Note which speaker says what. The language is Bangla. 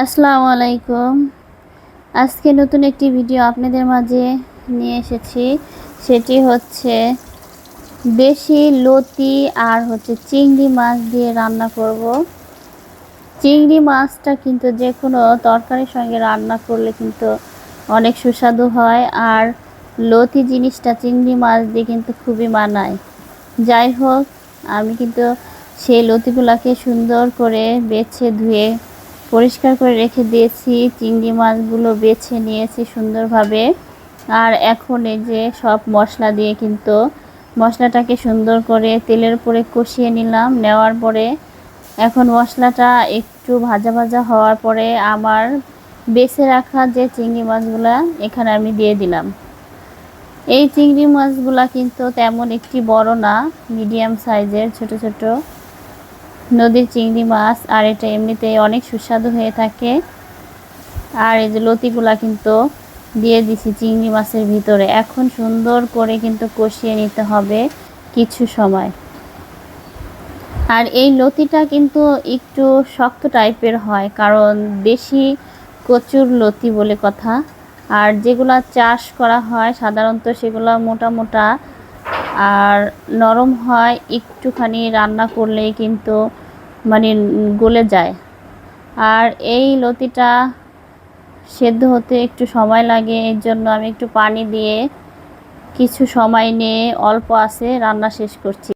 Speaker 1: আসসালামু আলাইকুম। আজকে নতুন একটি ভিডিও আপনাদের মাঝে নিয়ে এসেছি। সেটি হচ্ছে দেশি লতি আর হচ্ছে চিংড়ি মাছ দিয়ে রান্না করব। চিংড়ি মাছটা কিন্তু যে কোনো তরকারির সঙ্গে রান্না করলে কিন্তু অনেক সুস্বাদু হয় আর লতি জিনিসটা চিংড়ি মাছ দিয়ে কিন্তু খুবই মানায়। যাই হোক, আমি কিন্তু সেই লতিগুলাকে সুন্দর করে বেছে ধুয়ে পরিষ্কার করে রেখে দিয়েছি, চিংড়ি মাছগুলো বেছে নিয়েছি সুন্দরভাবে। আর এখন এই যে সব মশলা দিয়ে কিন্তু মশলাটাকে সুন্দর করে তেলের উপরে কষিয়ে নিলাম, নেওয়ার পরে এখন মশলাটা একটু ভাজা ভাজা হওয়ার পরে আমার বেছে রাখা যে চিংড়ি মাছগুলা এখানে আমি দিয়ে দিলাম। এই চিংড়ি মাছগুলা কিন্তু তেমন একটি বড় না, মিডিয়াম সাইজের, ছোট ছোট। নদীর চিংড়ি মাছ আর এটা এমনিতে অনেক সুস্বাদু হয়ে থাকে। আর এই যে লতিগুলা কিন্তু দিয়ে দিছি চিংড়ি মাছের ভিতরে। এখন সুন্দর করে কিন্তু কষিয়ে নিতে হবে কিছু সময়। আর এই লতিটা কিন্তু একটু শক্ত টাইপের হয়, কারণ দেশি কচুর লতি বলে কথা। আর যেগুলা চাষ করা হয় সাধারণত সেগুলো মোটা মোটা আর নরম হয়, একটুখানি রান্না করলেই কিন্তু মানে গলে যায়। আর এই লতিটা সেদ্ধ হতে একটু সময় লাগে, এর জন্য আমি একটু পানি দিয়ে কিছু সময় নিয়ে অল্প আছে রান্না শেষ করছি।